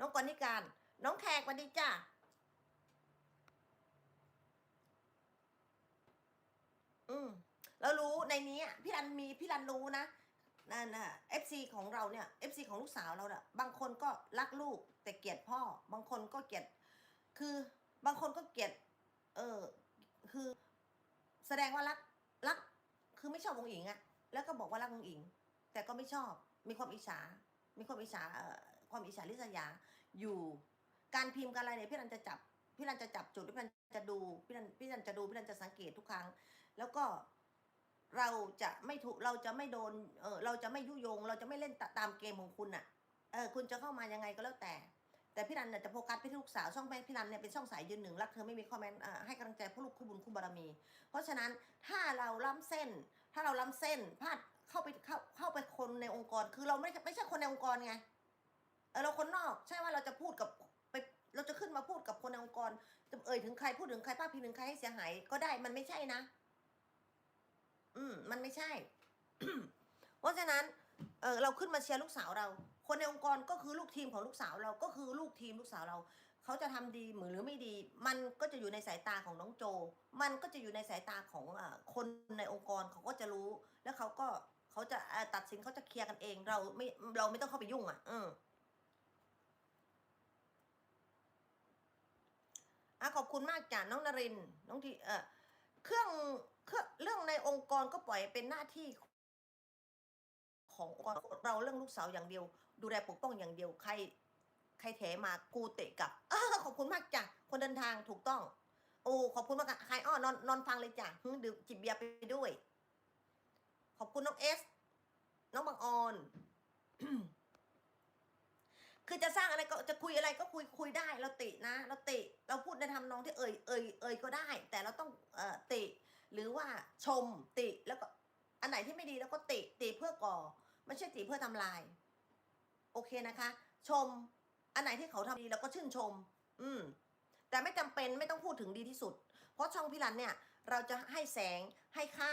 น้องกรณิการ น้องแขกสวัสดีจ้าอืมเรารู้ในนี้พี่รันมีพี่รันรู้นะนั่นน่ะเอฟซีของเราเนี่ยเอฟซีของลูกสาวเราเนี่ยบางคนก็รักลูกแต่เกลียดพ่อ บางคนก็เกลียด คือบางคนก็เกลียด เออ คือ แสดงว่ารักรัก คือไม่ชอบวงอิงอะแล้วก็บอกว่ารักวงอิง แต่ก็ไม่ชอบ มีความอิจฉา มีความอิจฉาเออ ความอิจฉาริษยาอยู่ การพิมพ์การอะไรเนี่ยพี่รันจะจับพี่รันจะจับจุดพี่รันจะดูพี่รันพี่รันจะดูพี่รันจะสังเกตทุกครั้ง แล้วก็เราจะไม่ถูกเราจะไม่โดนเออเราจะไม่ยุยง เราจะไม่เล่นตามเกมของคุณอะเออคุณจะเข้ามายังไงก็แล้วแต่ แต่พี่รันจะโฟกัสไปที่ลูกสาวช่องแม่พี่รันเนี่ยเป็นช่องสายยืนหนึ่งรักเธอไม่มีข้อแม้อ่าให้กำลังใจผู้ลูกคู่บุญคู่บารมี เพราะฉะนั้นถ้าเราล้ำเส้น ถ้าเราล้ำเส้นพลาดเข้าไปเข้าเข้าไปคนในองค์กร คือเราไม่ไม่ใช่คนในองค์กรไง เออเราคนนอกใช่ว่าเราจะพูดกับไปเราจะขึ้นมาพูดกับคนในองค์กรจะเอ่ยถึงใครพูดถึงใครป้าดพิงถึงใครให้เสียหาย ก็ได้มันไม่ใช่นะ อืม มันไม่ใช่ เพราะฉะนั้น เออเราขึ้นมาเชียร์ลูกสาวเรา คนในองค์กรก็คือลูกทีมของลูกสาวเราก็คือลูกทีมลูกสาวเรา เขาจะทำดีหรือไม่ดี มันก็จะอยู่ในสายตาของน้องโจ มันก็จะอยู่ในสายตาของอคนในองค์กรเขาก็จะรู้ แล้วเขาก็เขาจะตัดสินเขาจะเคลียร์กันเอง เราไม่เราไม่ต้องเข้าไปยุ่งอะ อืม อะขอบคุณมากจ้ะน้องนรินน้องทีเออเครื่องเครื่องเรื่องในองค์กรก็ปล่อยเป็นหน้าที่ ขององค์กรเราเรื่องลูกสาวอย่างเดียว ดูแลปกป้องอย่างเดียวใคร ใครแถมากูเตะกลับอขอบคุณมากจ้ะคนเดินทางถูกต้อง โอ้ขอบคุณมากค่ะใครอ้อนอนนอนฟังเลยจ้ะหึดื่มจิบเบียร์ไปด้วย ขอบคุณน้องเอส น้องบางออน คือจะสร้างอะไรก็จะคุยอะไรก็คุยคุยได้เราตินะ เราติเราพูดในทำนองที่เอ่ยเอ่ยเอ่ยก็ได้ แต่เราต้องเอ่อติ หรือว่าชมติแล้วก็อันไหนที่ไม่ดีแล้วก็ติติเพื่อก่อ ไม่ใช่ติเพื่อทำลาย โอเคนะคะ ชม อันไหนที่เขาทำดีเราก็ชื่นชม อืม แต่ไม่จำเป็นไม่ต้องพูดถึงดีที่สุด เพราะช่องพี่รันเนี่ย เราจะให้แสงให้ค่า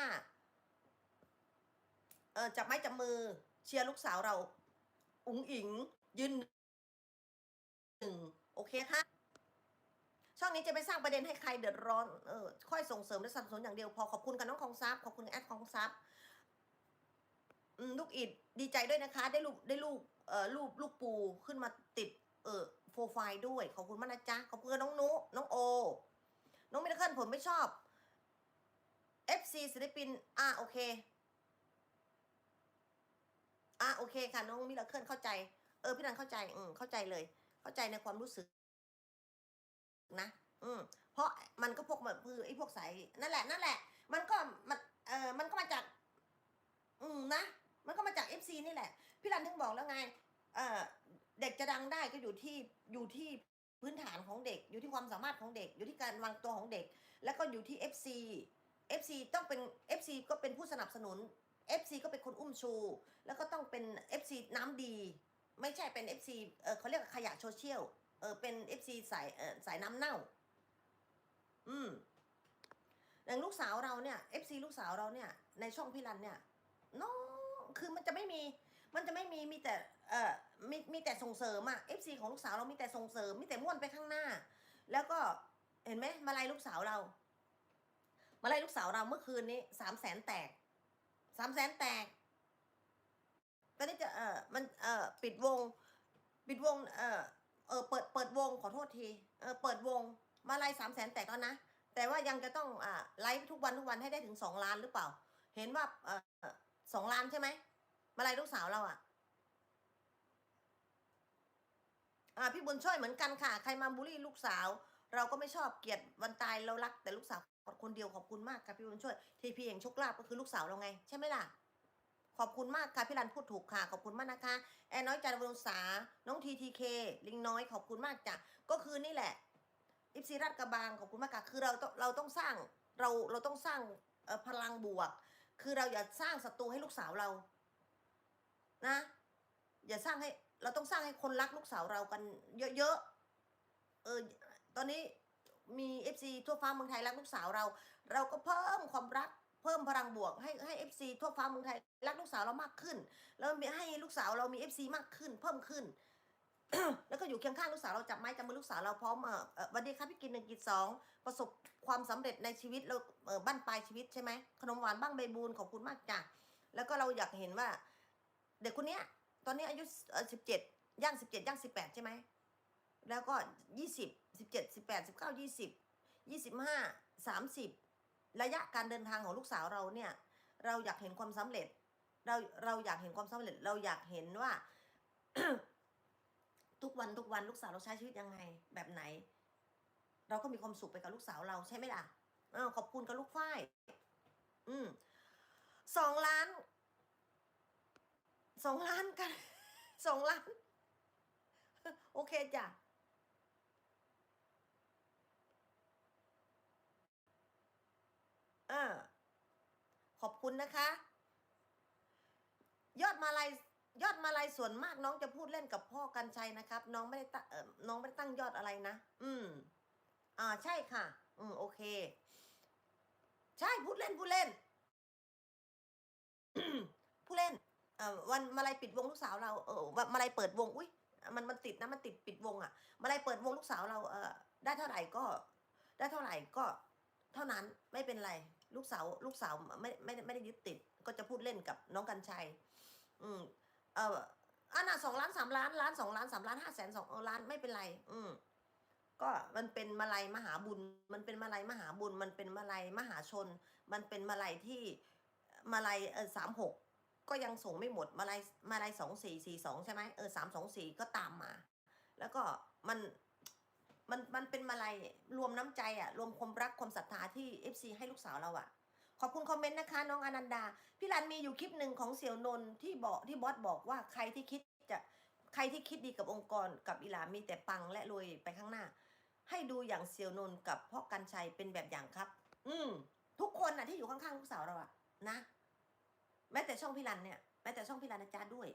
เออจับไม้จับมือ เชียร์ลูกสาวเราอุ๋งอิงยืน หนึ่งโอเคค่ะช่องนี้จะไปสร้างประเด็นให้ใครเดือดร้อนเออค่อยส่งเสริมและสนับสนุนอย่างเดียวพอขอบคุณกับน้องของซับขอบคุณแอดของซับลูกอิดดีใจด้วยนะคะ ได้ลูกได้ลูกเอ่อรูปลูกปูขึ้นมาติด เออโปรไฟล์ด้วยขอบคุณมากนะจ๊ะขอบคุณน้องนุน้องโอ น้องมิลเคิลผมไม่ชอบ FC ศิลปิน อะโอเค อะโอเคค่ะ น้องมิลเคิลเข้าใจ เออ พี่นันเข้าใจ อืมเข้าใจเลย เข้าใจในความรู้สึก นะ อืม เพราะมันก็พวกแบบคือไอ้พวกสายนั่นแหละนั่นแหละ มันก็มันเออมันก็มาจาก อืมนะมันก็มาจากเอฟซีนี่แหละ พี่รันถึงบอกแล้วไง เออเด็กจะดังได้ก็อยู่ที่อยู่ที่พื้นฐานของเด็ก อยู่ที่ความสามารถของเด็ก อยู่ที่การวางตัวของเด็ก แล้วก็อยู่ที่ FC FC ต้องเป็น FC ก็เป็นผู้สนับสนุน FC ก็เป็นคนอุ้มชู แล้วก็ต้องเป็น FC น้ำดี ไม่ใช่เป็น FC เออเขาเรียกขยะโซเชียลเออเป็น FC สายเออสายน้ำเน่า อืมอย่างลูกสาวเราเนี่ย FC ลูกสาวเราเนี่ย ในช่องพี่รันเนี่ยน้องคือมันจะไม่มี มันจะไม่มีมีแต่ เอ่อมีมีแต่ส่งเสริมอะ FC ของลูกสาวเรามีแต่ส่งเสริม มีแต่ม่วนไปข้างหน้า แล้วก็เห็นไหมมาลัยลูกสาวเรามาลัยลูกสาวเราเมื่อคืนนี้สามแสนแตกสามแสนแตก ตอนนี้จะเออมันเออปิดวง ปิดวง เออเออเปิดเปิดวงขอโทษทีเออเปิดวง มาไล่สามแสนแตกแล้วนะแต่ว่ายังจะต้องอ่าไลฟ์ทุกวันทุกวันให้ได้ถึงสองล้านหรือเปล่า เห็นว่าเออสองล้านใช่ไหมมาไล่ลูกสาวเราอะอ่าพี่บุญช่วยเหมือนกันค่ะ ใครมาบูลลี่ลูกสาว เราก็ไม่ชอบเกลียดวันตายเรารัก แต่ลูกสาวคนเดียวขอบคุณมากค่ะพี่บุญช่วยทีพีเองโชคลาภก็คือลูกสาวเราไง ใช่ไหมล่ะ ขอบคุณมากค่ะพี่รันพูดถูกค่ะ ขอบคุณมากนะคะ แอนน้อยจันทร์วงศาน้องทีทีเคลิงน้อยขอบคุณมากจ้ะก็คือนี่แหละอิฟซีรัตกระบางขอบคุณมากค่ะคือเราต้องเราต้องสร้างเราเราต้องสร้างพลังบวก คือเราอย่าสร้างศัตรูให้ลูกสาวเรา นะ อย่าสร้างให้เราต้องสร้างให้คนรักลูกสาวเรากัน เยอะๆ เออ ตอนนี้มีเอฟซีทั่วฟ้าเมืองไทยรักลูกสาวเรา เราก็เพิ่มความรัก พิ่มพลังบวกให้ให้เอฟซีทั่วฟ้าเมืองไทยรักลูกสาวเรามากขึ้น แล้วให้ลูกสาวเรามีเอฟซีมากขึ้น เพิ่มขึ้น แล้วก็อยู่เคียงข้างลูกสาวเราจับไม้จับมือลูกสาวเราพร้อมเออวัสดีครับพี่กินหนึ่งกินสองประสบความสำเร็จในชีวิตเราเออบ้านปลายชีวิตใช่ไหมขนมหวานบ้างใบบูนขอบคุณมากจ้ะแล้วก็เราอยากเห็นว่า เด็กคนเนี้ย ตอนนี้อายุสิบเจ็ดย่างสิบเจ็ดย่างสิบแปดใช่ไหมแล้วก็ยี่สิบสิบเจ็ดสิบแปดสิบเก้ายี่สิบยี่สิบห้าสามสิบ ระยะการเดินทางของลูกสาวเราเนี่ย เราอยากเห็นความสำเร็จ เราเราอยากเห็นความสำเร็จ เราอยากเห็นว่า ทุกวันทุกวันลูกสาวเราใช้ชีวิตยังไง แบบไหน เราก็มีความสุขไปกับลูกสาวเราใช่ไหมล่ะอ้าวขอบคุณกับลูกฝ้ายอืมสองล้านสองล้านกันสองล้าน โอเคจ้ะ อ่าขอบคุณนะคะ ยอดมาลัยยอดมาลัยส่วนมากน้องจะพูดเล่นกับพ่อกันชัยนะครับ น้องไม่ได้ตั้งเออน้องไม่ได้ตั้งยอดอะไรนะอืม อ่าใช่ค่ะ อืม โอเค ใช่พูดเล่นพูดเล่นผู้เล่นเอ่อวันมาลัยปิดวงลูกสาวเราเออวันมาลัยเปิดวงอุ้ยมันมันติดนะมันติดปิดวงอะ มาลัยเปิดวงลูกสาวเราเออได้เท่าไหร่ก็ ได้เท่าไหร่ก็ เท่านั้นไม่เป็นไร ลูกสาวลูกสาวไม่ไม่ไม่ได้ยึดติด ก็จะพูดเล่นกับน้องกันชัย อืม เอออันน่ะสองล้านสามล้านล้านสองล้านสามล้านห้าแสนสองล้านไม่เป็นไร อืม ก็มันเป็นมาลัยมหาบุญ มันเป็นมาลัยมหาบุญ มันเป็นมาลัยมหาชน มันเป็นมาลัยที่มาลัยเออสามหกก็ยังส่งไม่หมดมาลัยมาลัยสองสี่สี่สองใช่ไหมเออสามสองสี่ก็ตามมา แล้วก็มัน มันมันเป็นมาลัยรวมน้ำใจอะรวมความรักความศรัทธาที่เอฟซีให้ลูกสาวเราอะขอบคุณคอมเมนต์นะคะ น้องอนันดา พี่รันมีอยู่คลิปหนึ่งของเสี่ยวนนท์ที่บอกที่บอสบอกว่าใครที่คิดจะใครที่คิดดีกับองค์กรกับอิหลามีแต่ปังและรวยไปข้างหน้า ให้ดูอย่างเสี่ยวนนท์กับพ่อกันชัยเป็นแบบอย่างครับ อืมทุกคนนะที่อยู่ข้างๆลูกสาวเราอะนะ แม้แต่ช่องพี่รันเนี่ยแม้แต่ช่องพี่รันอาจารย์ด้วย